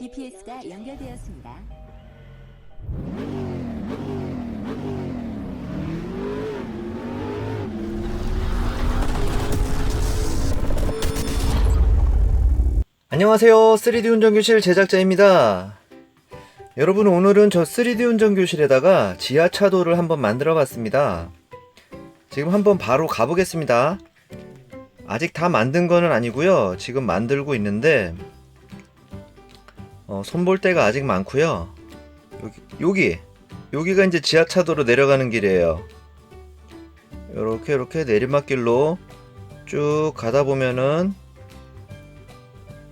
GPS가 연결되었습니다. 안녕하세요. 3D 운전교실 제작자입니다. 여러분, 오늘은 저 3D 운전교실에다가 지하차도를 한번 만들어 봤습니다. 지금 한번 바로 가보겠습니다. 아직 다 만든 거는 아니고요. 지금 만들고 있는데, 어, 손볼 데가 아직 많고요. 여기, 여기, 여기가 이제 지하차도로 내려가는 길이에요. 요렇게, 요렇게 내리막길로 쭉 가다 보면은,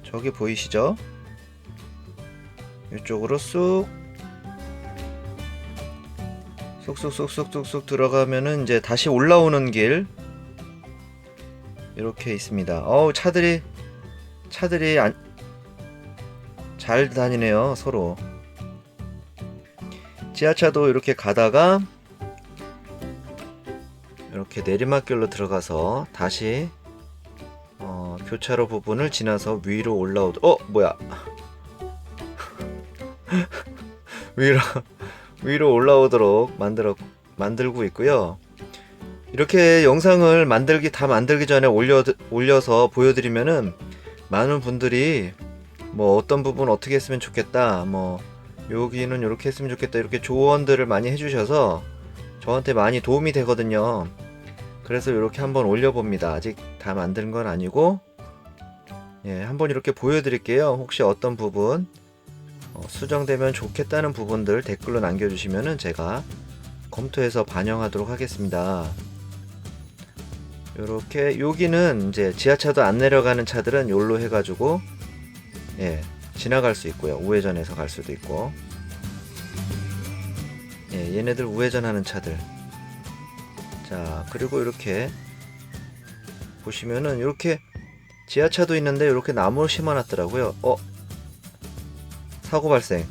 저기 보이시죠? 이쪽으로 쑥 쑥쑥쑥쑥쑥쑥 들어가면은 이제 다시 올라오는 길 이렇게 있습니다. 어우 차들이 차들이 안, 잘 다니네요 서로. 지하차도 이렇게 가다가 이렇게 내리막길로 들어가서 다시 어, 교차로 부분을 지나서 위로 올라오도 어 뭐야 위로 위로 올라오도록 만들어 만들고 있고요. 이렇게 영상을 만들기 다 만들기 전에 올려 올려서 보여드리면은 많은 분들이 뭐 어떤 부분 어떻게 했으면 좋겠다 뭐 여기는 이렇게 했으면 좋겠다 이렇게 조언들을 많이 해주셔서 저한테 많이 도움이 되거든요. 그래서 이렇게 한번 올려봅니다. 아직 다 만든 건 아니고, 예, 한번 이렇게 보여드릴게요. 혹시 어떤 부분, 어, 수정되면 좋겠다는 부분들 댓글로 남겨주시면은 제가 검토해서 반영하도록 하겠습니다. 요렇게, 여기는 이제 지하차도 안 내려가는 차들은 요로 해가지고, 예, 지나갈 수 있고요. 우회전해서 갈 수도 있고, 예, 얘네들 우회전 하는 차들. 자 그리고 이렇게 보시면은 이렇게 지하차도 있는데 이렇게 나무를 심어놨더라고요. 어? 사고 발생.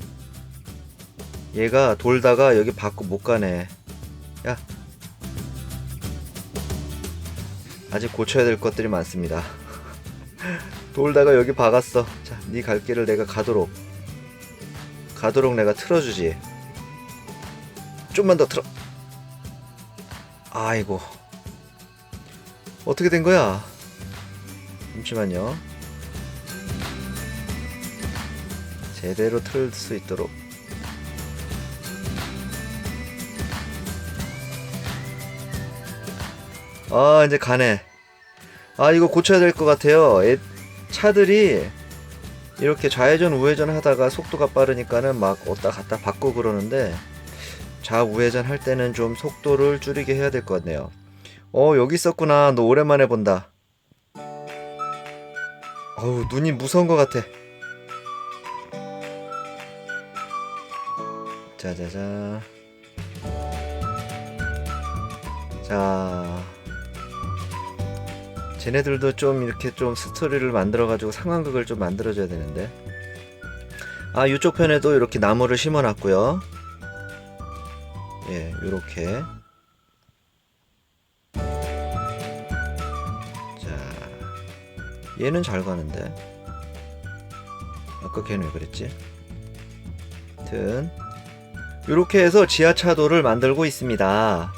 얘가 돌다가 여기 밖으로 못 가네. 야. 아직 고쳐야 될 것들이 많습니다 돌다가 여기 박았어 자 네 갈 길을 내가 가도록 가도록 내가 틀어주지 좀만 더 틀어 아이고 어떻게 된 거야? 잠시만요. 제대로 틀 수 있도록 아 이제 가네. 아 이거 고쳐야 될 것 같아요. 애- 차들이 이렇게 좌회전 우회전 하다가 속도가 빠르니까는 막 왔다 갔다 바꾸고 그러는데 좌우회전 할 때는 좀 속도를 줄이게 해야 될 것 같네요. 어, 여기 있었구나. 너 오랜만에 본다. 어우, 눈이 무서운 것 같아. 자자자. 자. 쟤네들도 좀 이렇게 좀 스토리를 만들어가지고 상황극을 좀 만들어줘야 되는데. 아, 이쪽 편에도 이렇게 나무를 심어놨고요. 예, 요렇게. 자, 얘는 잘 가는데. 아까 걔는 왜 그랬지? 하여튼, 요렇게 해서 지하차도를 만들고 있습니다.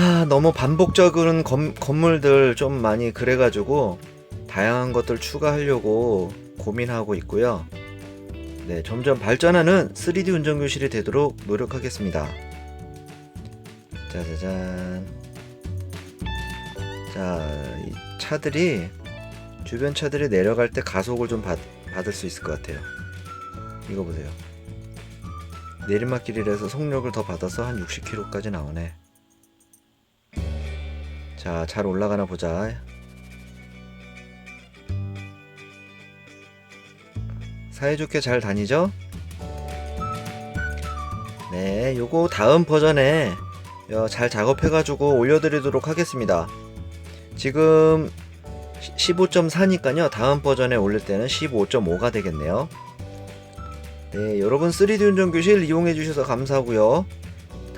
아, 너무 반복적인 건, 건물들 좀 많이 그래가지고, 다양한 것들 추가하려고 고민하고 있고요. 네, 점점 발전하는 3D 운전교실이 되도록 노력하겠습니다. 짜자잔. 자, 이 차들이 주변 차들이 내려갈 때 가속을 좀 받, 받을 수 있을 것 같아요. 이거 보세요. 내리막길이라서 속력을 더 받아서 한 60km까지 나오네. 자, 잘 올라가나 보자. 사이좋게 잘 다니죠? 네, 요거 다음 버전에 어, 잘 작업해가지고 올려드리도록 하겠습니다. 지금 15.4니까요. 다음 버전에 올릴 때는 15.5가 되겠네요. 네, 여러분 3D 운전 교실 이용해 주셔서 감사하고요.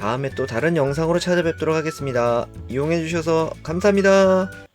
다음에 또 다른 영상으로 찾아뵙도록 하겠습니다. 이용해 주셔서 감사합니다.